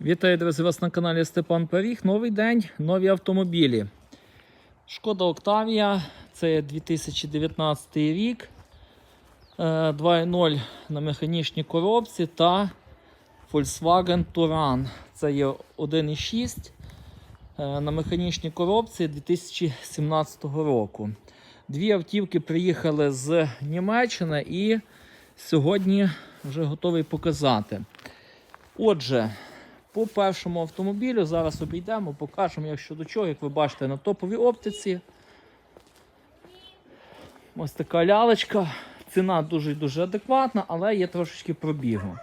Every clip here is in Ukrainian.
Вітаю, друзі, вас на каналі Степан Періг. Новий день, нові автомобілі. Шкода Октавія, це 2019 рік. Е, 2.0 на механічній коробці та Volkswagen Touran. Це є 1.6 е, на механічній коробці 2017 року. Дві автівки приїхали з Німеччини і сьогодні вже готовий показати. Отже, по першому автомобілю зараз обійдемо, покажемо, як щодо чого, як ви бачите, на топовій оптиці. Ось така лялечка. Ціна дуже дуже адекватна, але є трошечки пробігу.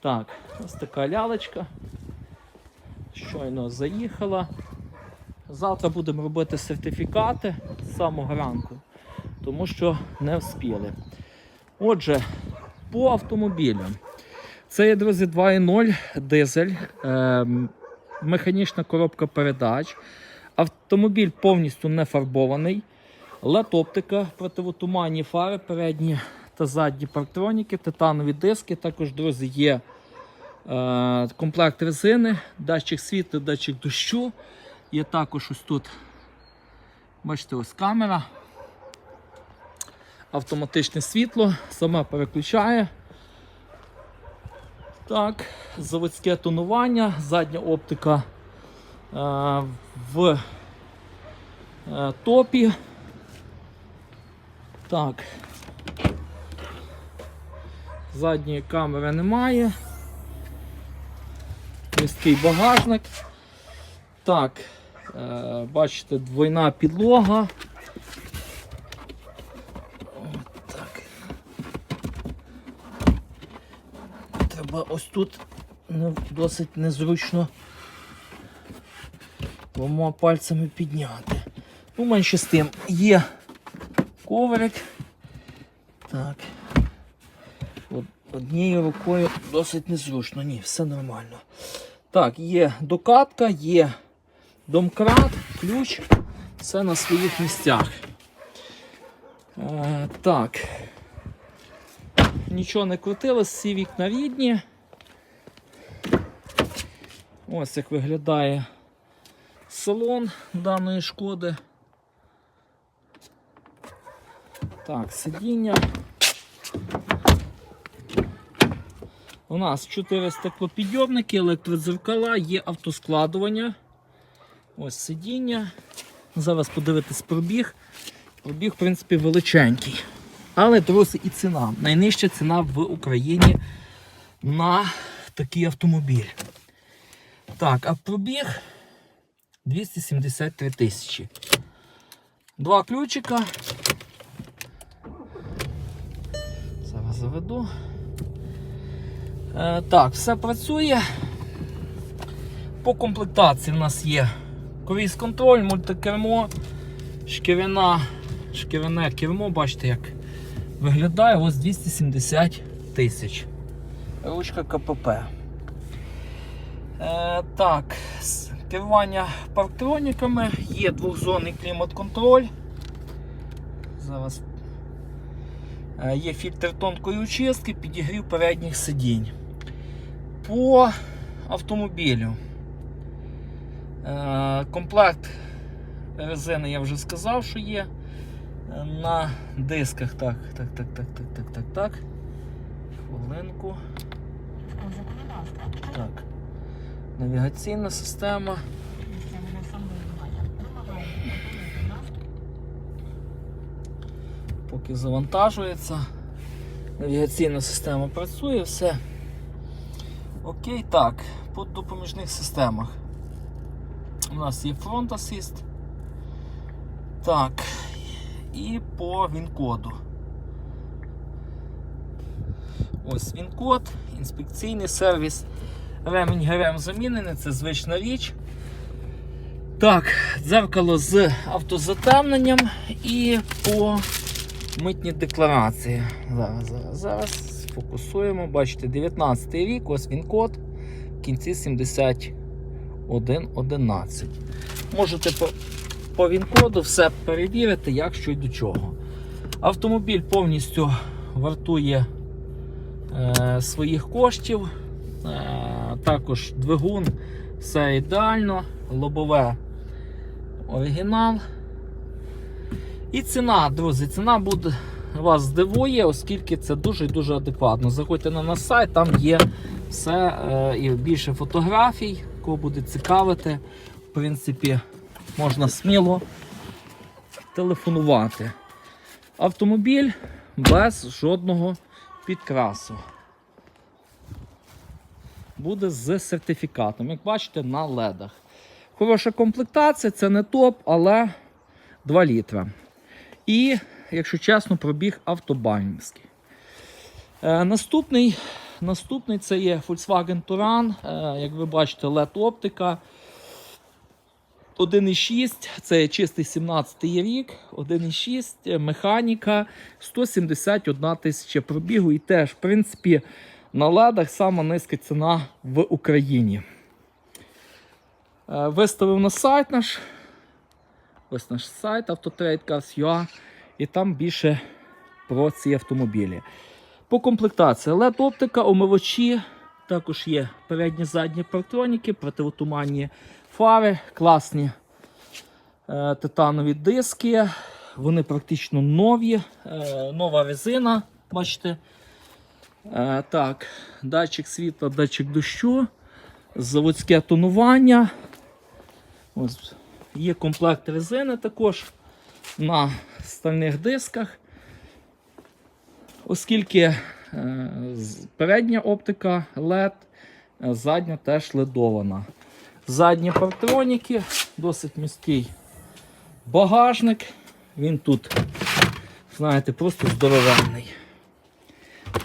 Так, ось така лялечка. Щойно заїхала. Завтра будемо робити сертифікати з самого ранку, тому що не вспіли. Отже, по автомобілю. Це є, друзі, 2.0 дизель, е, механічна коробка передач. Автомобіль повністю не фарбований. LED-оптика, противотуманні фари, передні та задні парктроніки, титанові диски. Також, друзі, є е, комплект резини, датчик світла, датчик дощу. Є також ось тут, бачите, ось камера. Автоматичне світло, саме переключає. Так, заводське тонування, задня оптика е, в е, топі. Так. Задньої камери немає. Місткий багажник. Так, е, бачите, двойна підлога. Треба ось тут не, досить незручно двома пальцями підняти. Ну, менше з тим є коврик. Так. Однією рукою досить незручно. Ні, все нормально. Так, є докатка, є домкрат, ключ. Все на своїх місцях. Е, так. Нічого не крутилось, всі вікна рідні. Ось як виглядає салон даної шкоди. Так, сидіння. У нас 4 стеклопідйомники, електродзеркала, є автоскладування. Ось сидіння. Зараз подивитись пробіг. Пробіг, в принципі, величенький. Але, друзі, і ціна. Найнижча ціна в Україні на такий автомобіль. Так, а пробіг 273 тисячі. Два ключика. Зараз заведу. Е, так, все працює. По комплектації в нас є круїз контроль, мультикермо, шкіряна, шкіряне кермо, бачите, як виглядає ось 270 тисяч. Ручка КПП. Е, так, керування парктроніками, є двохзонний клімат-контроль. Зараз Е, є фільтр тонкої очистки, підігрів передніх сидінь. По автомобілю. Е, Комплект резини я вже сказав, що є. На дисках. Так, так, так, так, так, так, так, так. Хвилинку. Так. Навігаційна система. Поки завантажується. Навігаційна система працює, все. Окей, так, по допоміжних системах. У нас є Assist. Так. І по він-коду. Ось він-код, інспекційний сервіс. Ремінь ГРМ замінений, це звична річ. Так, дзеркало з автозатемненням і по митній декларації. Зараз, зараз, зараз сфокусуємо. Бачите, 19 рік, ось він код в кінці 7111. Можете по, він-коду все перевірити, як що й до чого. Автомобіль повністю вартує е, своїх коштів. Е, також двигун, все ідеально, лобове оригінал. І ціна, друзі, ціна буде вас здивує, оскільки це дуже і дуже адекватно. Заходьте на наш сайт, там є все е, і більше фотографій, кого буде цікавити. В принципі, можна сміло телефонувати. Автомобіль без жодного підкрасу. Буде з сертифікатом, як бачите, на ледах. Хороша комплектація, це не топ, але 2 літра. І, якщо чесно, пробіг автобайнівський. Е, наступний, наступний це є Volkswagen Touran. Е, як ви бачите, LED оптика. 1,6, це чистий 17 й рік, 1,6 механіка, 171 тисяча пробігу. І теж, в принципі, на ладах сама низька ціна в Україні. Е, Виставив на сайт наш. Ось наш сайт Autotrade.Cars.ua і там більше про ці автомобілі. По комплектації LED оптика, омивачі, також є передні задні парктроніки, противотуманні фари, класні е, титанові диски. Вони практично нові, е, нова резина, бачите. Е, так, датчик світла, датчик дощу, заводське тонування. Ось, є комплект резини також на стальних дисках. Оскільки передня оптика LED, е, задня теж ледована. Задні партроніки, досить міський багажник. Він тут, знаєте, просто здоровенний.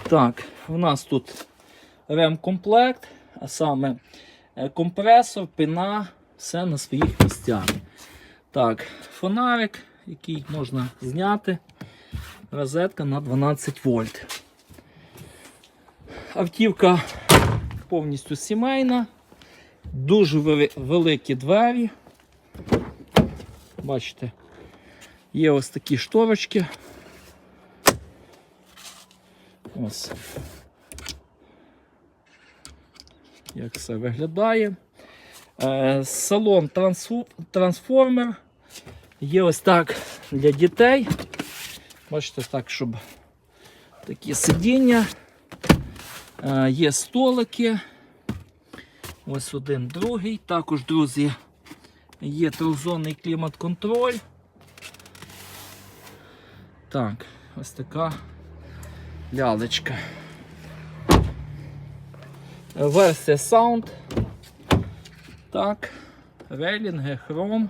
Так, у нас тут ремкомплект, а саме е, компресор, піна, все на своїх місцях. Так, фонарик, який можна зняти. Розетка на 12 вольт. Автівка повністю сімейна, дуже великі двері. Бачите, є ось такі шторочки. Ось. Як все виглядає. Е, Салон трансформер. Є ось так для дітей. Бачите, так, щоб такі сидіння. Е, Є столики. Ось один, другий. Також, друзі, є трьохзонний клімат-контроль. Так, ось така лялечка. Версія Sound. Так, рейлінги, хром.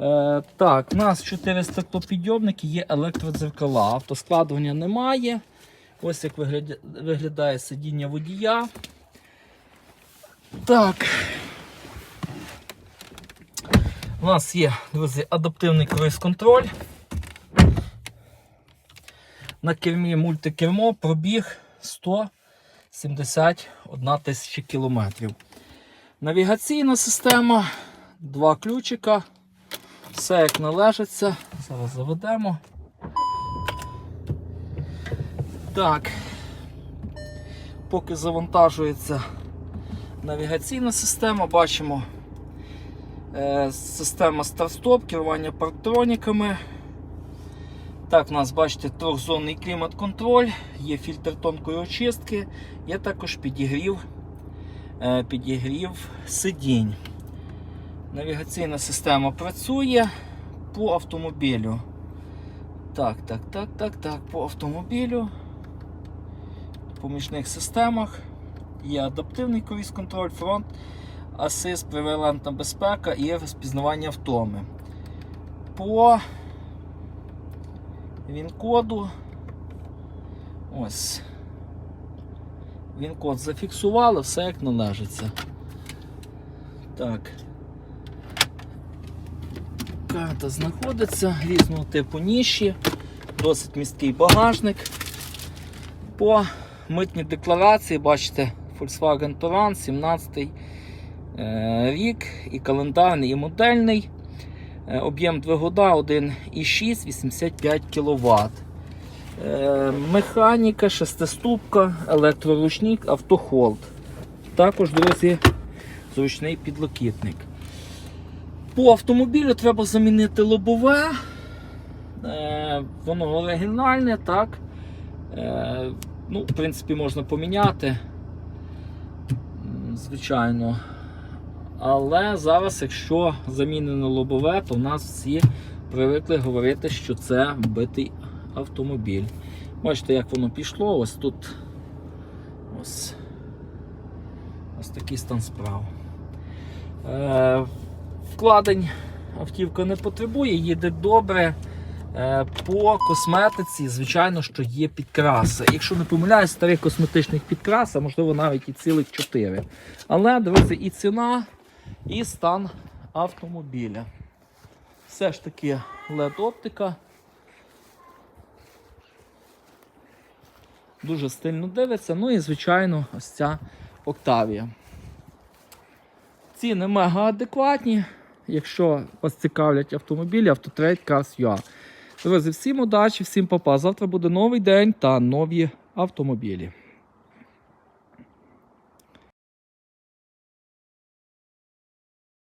Е, так, у нас 4 стеклопідйомники, є електродзеркала. Автоскладування немає. Ось як виглядає сидіння водія. Так. У нас є, друзі, адаптивний круїз-контроль. На кермі мультикермо пробіг 171 тисяча кілометрів. Навігаційна система, два ключика. Все як належиться. Зараз заведемо. Так. Поки завантажується навігаційна система, бачимо е, система старт-стоп, керування парктроніками. Так, у нас, бачите, трьохзонний клімат-контроль, є фільтр тонкої очистки, є також підігрів, е, підігрів сидінь. Навігаційна система працює по автомобілю. Так, так, так, так, так, по автомобілю. Помічних системах є адаптивний круїз-контроль, фронт, асист, превалентна безпека і розпізнавання втоми. По він-коду. Ось. Він-код зафіксували, все як належиться. Так. Карта знаходиться різного типу ніші, досить місткий багажник. По митній декларації, бачите, Volkswagen Touran 17 е, рік, і календарний, і модельний. Е, Об'єм двигуна 1,6 85 кВт. Механіка, шестиступка, електроручник, автохолд. також, друзі, зручний підлокітник. По автомобілю треба замінити лобове. Е, воно оригінальне, так. Ну, в принципі, можна поміняти. Звичайно. Але зараз, якщо замінено лобове, то в нас всі привикли говорити, що це битий автомобіль. Бачите, як воно пішло. Ось тут ось, ось такий стан справ. Е, вкладень автівка не потребує, їде добре. Е, По косметиці, звичайно, що є підкраси. Якщо не помиляюсь, старих косметичних підкрас, а можливо навіть і цілих 4. Але, друзі, і ціна, і стан автомобіля. Все ж таки LED-оптика. Дуже стильно дивиться. Ну і, звичайно, ось ця Octavia. Ціни мега адекватні. Якщо вас цікавлять автомобілі, Autotrade Cars.ua. Друзі, всім удачі, всім папа. Завтра буде новий день та нові автомобілі.